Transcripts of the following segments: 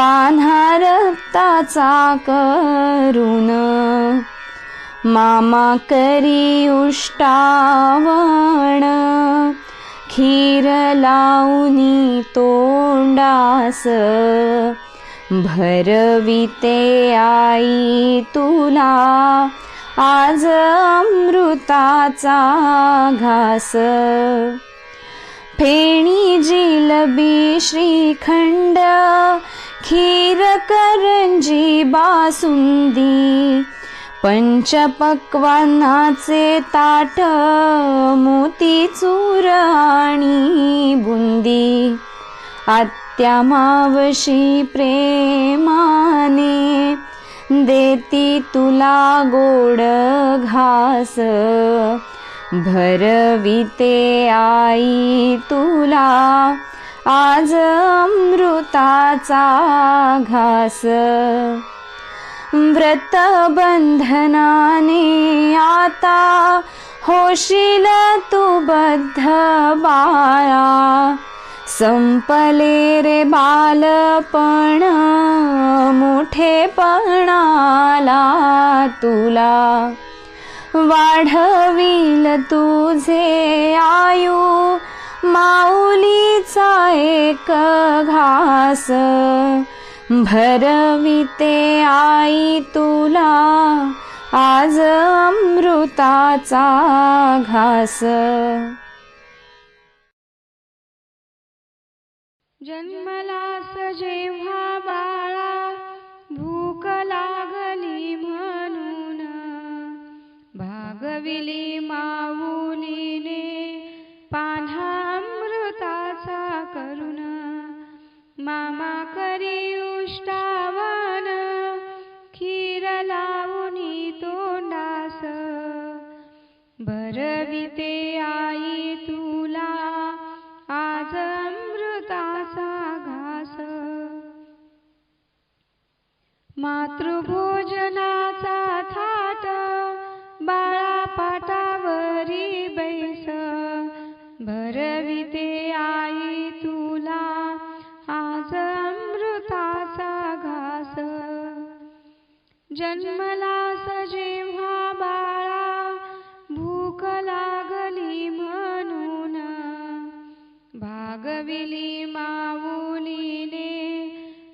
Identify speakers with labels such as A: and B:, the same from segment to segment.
A: पान्हा रक्ताचा करुण. मामा करी उष्टावण. खीर लावणी तोंडास. भरविते आई तुला. आज अमृताचा घास. फेणी जिलबी श्रीखंड खीर करंजी बासुंदी पंचपक्वानाचे ताट मोती चूर आणि बुंदी. आत्या मावशी प्रेमाने देती तुला गोड घास. भरविते आई तुला. आज अमृताचा घास. व्रत बंधनाने आता होशील तू बद्ध बाळा. संपले रे बालपण मोठेपणाला तुला. वाढविल तुझे आयु. माऊलीचा एक घास. भरविते आई तुला. आज अमृताचा घास.
B: जन्मलास जेव्हा बा भरविते आई तुला आज अमृताचा घास. मातृभोजनाचा थाट बाळा पाटावरी बैस. भरविते आई तुला आज अमृताचा घास. जन्मला सजे मागविली माऊलीने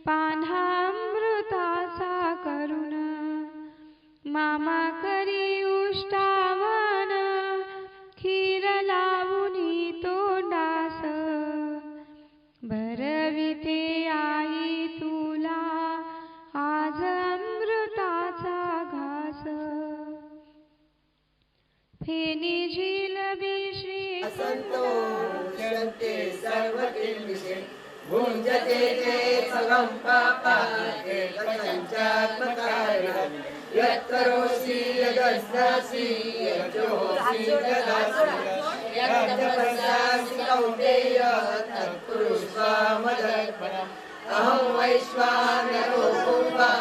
B: पान्हा अमृताचा करुण. मामा करी
C: उष्टा भुञ्जते ते सर्वं पापाके पञ्चात्मकारिणम् यत्करोषि यदस्नासि यज्जोषि यदासि यज्जपस्यासि कौन्तेय तत्पुरुष्वामदर्पणम् अहं वैश्वानरो पूर्वा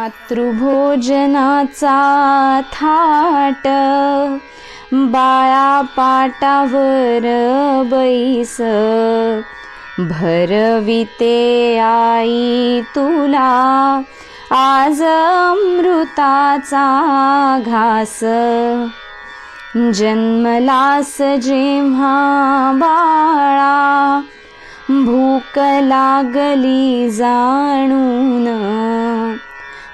A: मातृभोजनाचा थाट बाळा पाटावर बैस. भरविते आई तुला आज अमृताचा घास. जन्मलास जेव्हा बाळा भूक लागली जाणून.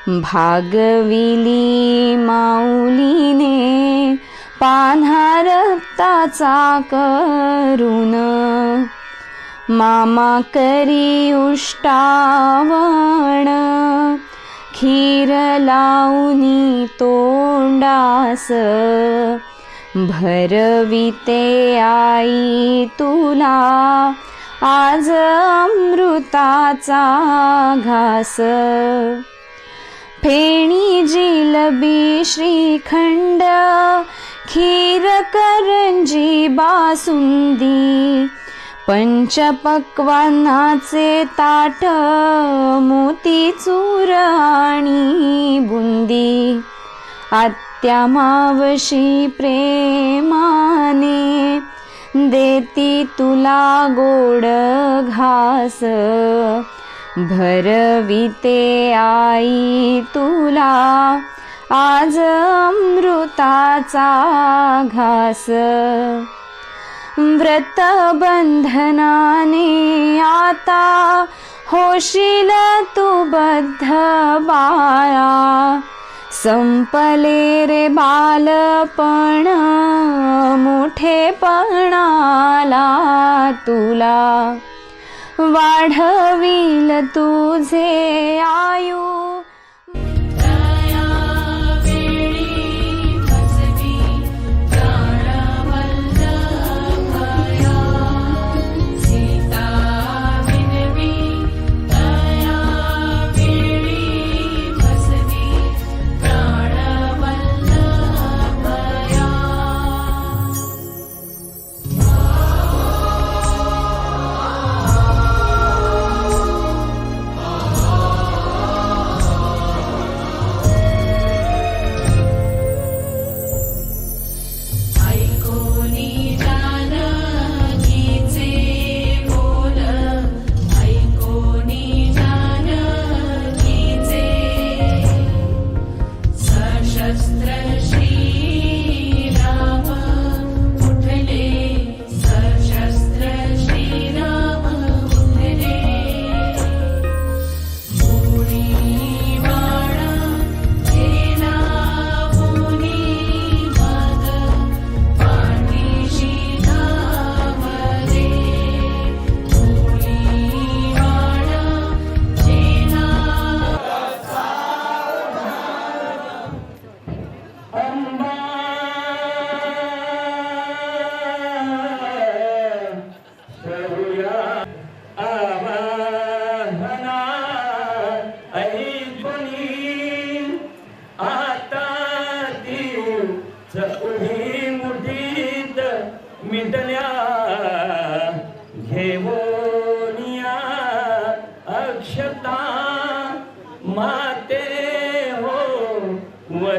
A: भागविली माऊलीने पान्हा रक्ताचा करुण. मामा करी उष्टावण खीर लावणी तोंडास. भरविते आई तुला आज अमृताचा घास. फेणी
D: जिलबी श्रीखंड खीर करंजी बासुंदी पंचपक्वानाचे ताट मोतीचूर आणि बुंदी. आत्या मावशी प्रेमाने देती तुला गोड घास. भरविते आई तुला. आज अमृताचा घास. व्रत बंधनाने आता होशील तू बद्ध बाळा. संपले रे बालपण मोठेपणाला तुला. वाढविल तुझे आयु.